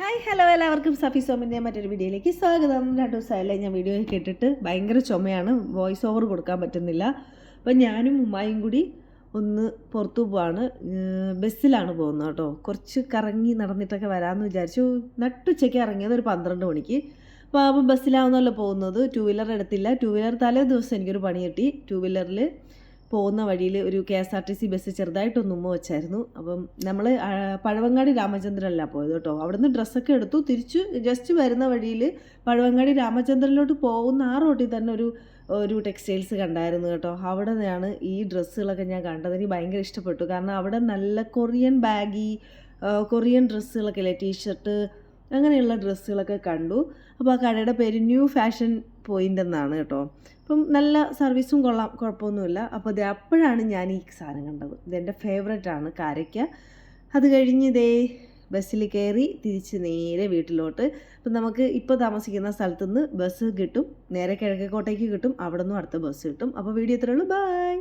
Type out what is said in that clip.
Hi hello എല്ലാവർക്കും. സഫി സോമിന്റെ മറ്റൊരു വീഡിയോയിലേക്ക് സ്വാഗതം. രണ്ട് ദിവസമായല്ലേ ഞാൻ വീഡിയോ കേട്ടിട്ട് ഭയങ്കര ചുമയാണ്. വോയിസ് ഓവർ കൊടുക്കാൻ പറ്റുന്നില്ല. അപ്പം ഞാനും ഉമ്മായും കൂടി ഒന്ന് പുറത്തു പോവാണ്. ബസ്സിലാണ് പോകുന്നത് കേട്ടോ. കുറച്ച് കറങ്ങി നടന്നിട്ടൊക്കെ വരാമെന്ന് വിചാരിച്ചു. നട്ടുച്ചയ്ക്ക് ഇറങ്ങിയത് ഒരു പന്ത്രണ്ട് മണിക്ക്. അപ്പോൾ അപ്പോൾ ബസ്സിലാവുന്നല്ലോ പോകുന്നത്. ടു വീലർ എടുത്തില്ല. ടു വീലർ തലേ ദിവസം എനിക്കൊരു പണി കിട്ടി. ടു വീലറിൽ പോകുന്ന വഴിയിൽ ഒരു K S R T C bus ചെറുതായിട്ടൊന്ന് ഉമ്മ വെച്ചായിരുന്നു. അപ്പം നമ്മൾ പഴവങ്ങാടി രാമചന്ദ്രനല്ല പോയത് കേട്ടോ. അവിടുന്ന് ഡ്രസ്സൊക്കെ എടുത്തു തിരിച്ചു ജസ്റ്റ് വരുന്ന വഴിയിൽ പഴവങ്ങാടി രാമചന്ദ്രനിലോട്ട് പോകുന്ന ആ റോട്ടിൽ തന്നെ ഒരു ഒരു ടെക്സ്റ്റൈൽസ് കണ്ടായിരുന്നു കേട്ടോ. അവിടെ നിന്നാണ് ഈ ഡ്രസ്സുകളൊക്കെ ഞാൻ കണ്ടത്. എനിക്ക് ഭയങ്കര ഇഷ്ടപ്പെട്ടു. കാരണം അവിടെ നല്ല കൊറിയൻ ബാഗി കൊറിയൻ ഡ്രസ്സുകളൊക്കെ അല്ലേ ടീഷർട്ട് അങ്ങനെയുള്ള ഡ്രസ്സുകളൊക്കെ കണ്ടു. അപ്പോൾ ആ കടയുടെ പേര് ന്യൂ ഫാഷൻ പോയിന്റ് എന്നാണ് കേട്ടോ. അപ്പം നല്ല സർവീസും കൊള്ളാം കുഴപ്പമൊന്നുമില്ല. അപ്പോൾ ഇത് അപ്പോഴാണ് ഞാൻ ഈ സാധനം കണ്ടത്. ഇതെന്റെ ഫേവറേറ്റ് ആണ് കാരയ്ക്ക. അത് കഴിഞ്ഞ് ഇതേ ബസ്സിൽ കയറി തിരിച്ച് നേരെ വീട്ടിലോട്ട്. അപ്പം നമുക്ക് ഇപ്പോൾ താമസിക്കുന്ന സ്ഥലത്തുനിന്ന് ബസ് കിട്ടും. നേരെ കിഴക്കേക്കോട്ടേക്ക് കിട്ടും. അവിടെ നിന്നും അടുത്ത ബസ് കിട്ടും. അപ്പോൾ വീഡിയോ ഇത്രയുള്ളൂ ബൈ